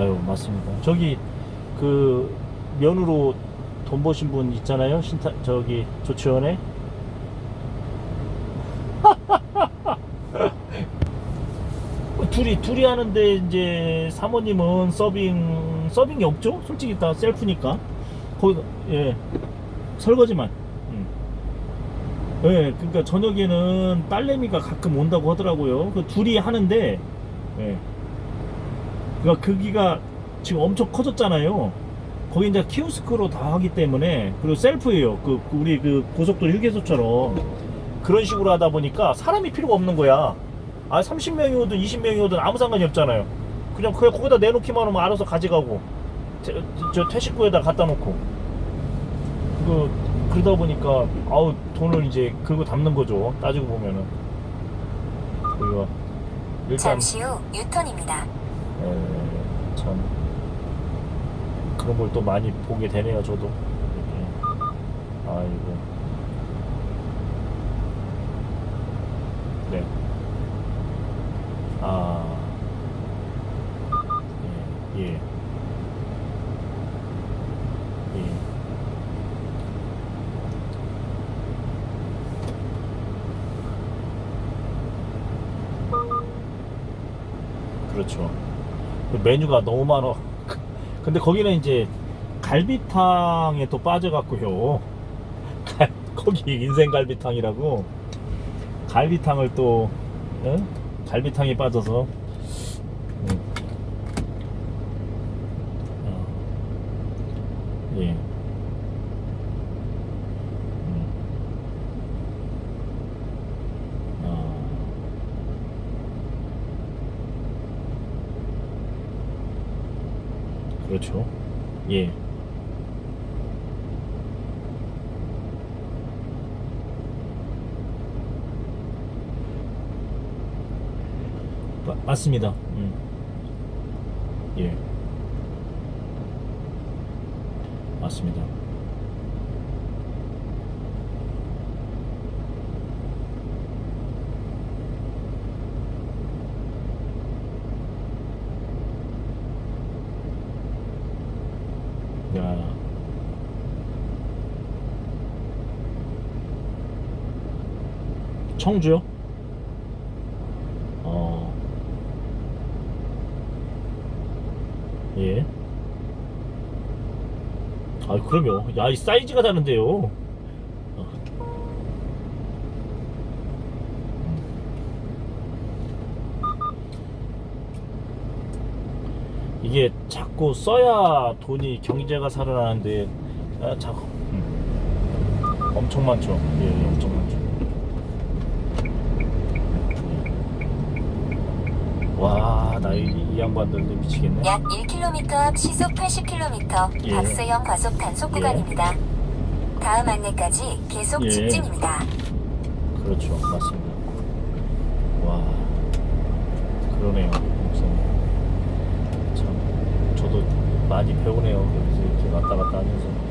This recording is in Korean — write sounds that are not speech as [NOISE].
아유 맞습니다. 저기 그 면으로 돈 버신 분 있잖아요. 신타 저기 조치원에 [LAUGHS] 둘이 둘이 하는데 이제 사모님은 서빙 서빙이 없죠. 솔직히 다 셀프니까 거기 예 설거지만. 음. 예, 그러니까 저녁에는 딸내미가 가끔 온다고 하더라고요. 그 둘이 하는데, 예. 그러니까 크기가 지금 엄청 커졌잖아요. 거기 이제 키오스크로 다 하기 때문에 그리고 셀프예요. 그그 우리 그 고속도로 휴게소처럼 그런 식으로 하다 보니까 사람이 필요가 없는 거야. 아 30명이 오든 20명이 오든 아무 상관이 없잖아요. 그냥 그냥 거기다 내놓기만 하면 알아서 가져가고 태, 저 퇴식구에다 갖다 놓고 그 그러다 보니까 아우 돈을 이제 그거 담는 거죠. 따지고 보면은 그리고 일단 잠시 후 유턴입니다. 에, 참 그런 걸 또 많이 보게 되네요 저도. 아이고 네. 아 예, 예. 예. 그렇죠. 그 메뉴가 너무 많아. [LAUGHS] 근데 거기는 이제 갈비탕에 또 빠져갖고요. 갈- [LAUGHS] 거기 인생 갈비탕이라고 갈비탕을 또 응? 갈비탕에 빠져서 음. 어. 예. 음. 아. 그렇죠. 예. 마- 맞습니다. 음. 예. 맞습니다. 야. 청주요? 어. 예. 아, 그럼요. 야, 이 사이즈가 다른데요. 어. 이게 자꾸 써야 돈이 경제가 살아나는데 아, 자꾸 음. 엄청 많죠. 예, 예, 엄청 많죠. 예. 와, 나이 양반들도 미치겠네. 약 1km 앞 시속 80km 예. 박스형 과속 단속 예. 구간입니다. 다음 안내까지 계속 예. 직진입니다. 그렇죠, 맞습니다. 와, 그러네요, 목사님. 참, 저도 많이 배우네요. 여기서 이렇게 왔다 갔다 하면서.